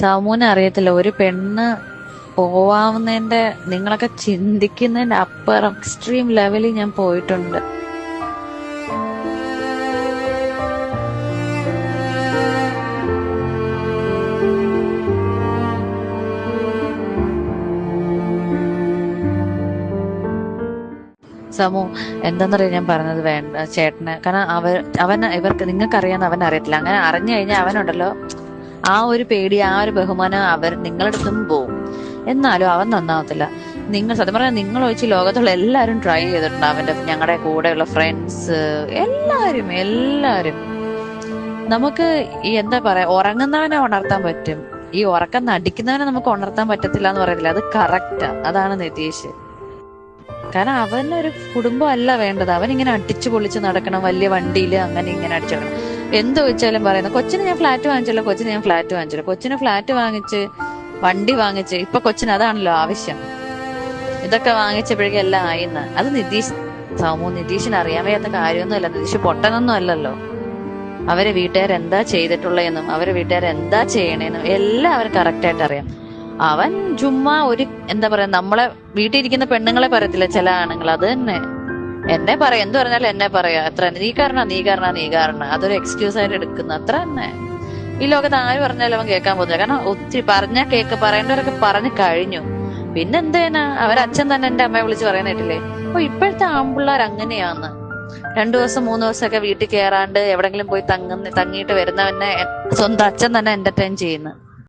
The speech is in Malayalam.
സാമൂന് അറിയത്തില്ല. ഒരു പെണ്ണ് പോവാവുന്നതിന്റെ നിങ്ങളൊക്കെ ചിന്തിക്കുന്നതിന്റെ അപ്പുറം എക്സ്ട്രീം ലെവലിൽ ഞാൻ പോയിട്ടുണ്ട്. സമൂ എന്താന്നറിയാം ഞാൻ പറഞ്ഞത് വേണ്ട ചേട്ടന്. കാരണം അവർ അവൻ ഇവർക്ക് നിങ്ങൾക്ക് അറിയാന്ന് അവൻ അറിയത്തില്ല. അങ്ങനെ അറിഞ്ഞു കഴിഞ്ഞാൽ അവനുണ്ടല്ലോ. ആ ഒരു പേടി ആ ഒരു ബഹുമാനം അവർ നിങ്ങളുടെ അടുത്തും പോവും. എന്നാലും അവൻ നന്നാവത്തില്ല. നിങ്ങൾ സത്യം പറഞ്ഞാൽ നിങ്ങൾ ഒഴിച്ച് ലോകത്തുള്ള എല്ലാവരും ട്രൈ ചെയ്തിട്ടുണ്ട്. അവന്റെ ഞങ്ങളുടെ കൂടെയുള്ള ഫ്രണ്ട്സ് എല്ലാവരും എല്ലാവരും. നമുക്ക് ഈ എന്താ പറയാ ഉറങ്ങുന്നവനെ ഉണർത്താൻ പറ്റും. ഈ ഉറക്കം നടിക്കുന്നവനെ നമുക്ക് ഉണർത്താൻ പറ്റത്തില്ല എന്ന് പറയത്തില്ല അത് കറക്റ്റാ അതാണ് നിതീഷ്. കാരണം അവനൊരു കുടുംബം അല്ല വേണ്ടത്. അവൻ ഇങ്ങനെ അടിച്ചു പൊളിച്ച് നടക്കണം. വലിയ വണ്ടിയിൽ അങ്ങനെ ഇങ്ങനെ അടിച്ചു നടക്കണം എന്ത് വെച്ചാലും പറയുന്നത് കൊച്ചിന് ഞാൻ ഫ്ലാറ്റ് വാങ്ങിച്ചല്ലോ കൊച്ചിന് ഞാൻ ഫ്ലാറ്റ് വാങ്ങിച്ചല്ലോ. കൊച്ചിന് ഫ്ലാറ്റ് വാങ്ങിച്ച് വണ്ടി വാങ്ങിച്ച് ഇപ്പൊ കൊച്ചിന് അതാണല്ലോ ആവശ്യം. ഇതൊക്കെ വാങ്ങിച്ചപ്പോഴേക്കും എല്ലാം ആയിന്ന്. അത് നിതീഷ് സമൂഹ നിതീഷിന് അറിയാൻ വയ്യാത്ത കാര്യമൊന്നുമല്ല. നിതീഷ് പൊട്ടനൊന്നും അല്ലല്ലോ. അവരെ വീട്ടുകാർ എന്താ ചെയ്തിട്ടുള്ളതെന്നും അവരെ വീട്ടുകാർ എന്താ ചെയ്യണേന്നും എല്ലാം അവർ കറക്റ്റായിട്ട് അറിയാം. അവൻ ചുമ്മാ ഒരു എന്താ പറയാ നമ്മളെ വീട്ടിൽ ഇരിക്കുന്ന പെണ്ണുങ്ങളെ പറയത്തില്ല ചില ആണുങ്ങൾ. അത് തന്നെ. എന്നെ പറയാ. എന്ത് പറഞ്ഞാൽ എന്നെ പറയാ. അത്ര. നീ കാരണ നീ കാരണ നീ കാരണ. അതൊരു എക്സ്ക്യൂസ് ആയിട്ട് എടുക്കുന്നു അത്ര തന്നെ. ഈ ലോകത്ത് ആര് പറഞ്ഞാലും അവൻ കേൾക്കാൻ പോകുന്നില്ല. കാരണം ഒത്തിരി പറഞ്ഞ കേക്ക് പറയേണ്ടവരൊക്കെ പറഞ്ഞു കഴിഞ്ഞു. പിന്നെ എന്തേനാ അവരച്ഛൻ തന്നെ എന്റെ അമ്മയെ വിളിച്ച് പറയുന്നിട്ടില്ലേ അപ്പൊ ഇപ്പോഴത്തെ ആമ്പിള്ളേർ അങ്ങനെയാന്ന് രണ്ടു ദിവസം മൂന്ന് ദിവസമൊക്കെ വീട്ടിൽ കയറാണ്ട് എവിടെങ്കിലും പോയി തങ്ങുന്ന തങ്ങിയിട്ട് വരുന്നവനെ സ്വന്തം അച്ഛൻ തന്നെ എന്റർടൈൻ ചെയ്യുന്നു.